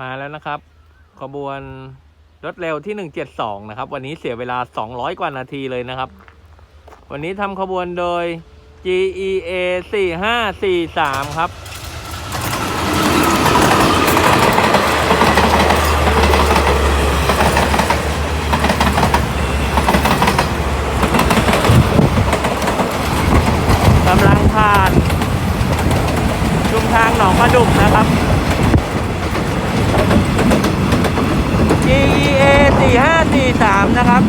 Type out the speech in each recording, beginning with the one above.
มาแล้วนะครับ ขบวนรถเร็วที่ 172 นะครับ วันนี้เสียเวลา 200 กว่านาทีเลยนะครับ วันนี้ทำขบวนโดย GEA 4543 ครับกำลังผ่านชุมทางหนองปลาดุกนะครับ GEA 4543 นะครับ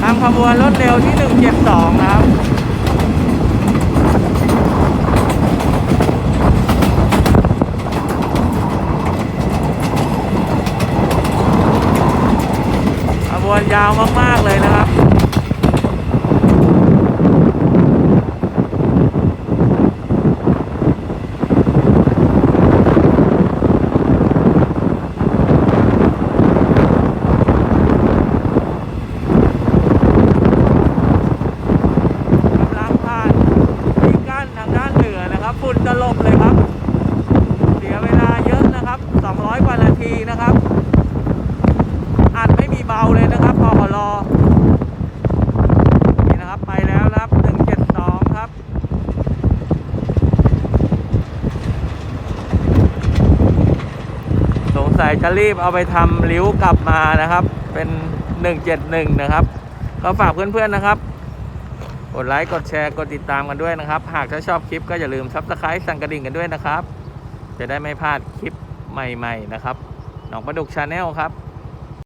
ทำขบวนรถเร็วที่ 172 นะครับขบวนยาวมาก ๆ เลยนะครับ กำลังผ่านที่กั้นทางด้านเหนือนะครับฝุ่นตลบเลยครับ เสียเวลาเยอะนะครับ 200กว่านาทีนะครับ อัดไม่มีเบาเลยนะครับพอขอรอนี่นะครับไปแล้วนะครับ172ครับ สงสัยจะรีบเอาไปทำริ้วกลับมานะครับ เป็น171นะครับ ก็ฝากเพื่อนๆนะครับกดไลค์กดแชร์กดติดตามกันด้วยนะครับ หากถ้าชอบคลิปก็อย่าลืมซับสไครต์สั่งกระดิ่งกันด้วยนะครับ จะได้ไม่พลาดคลิปใหม่ ๆ นะครับ หนองประดุกชาแนลครับ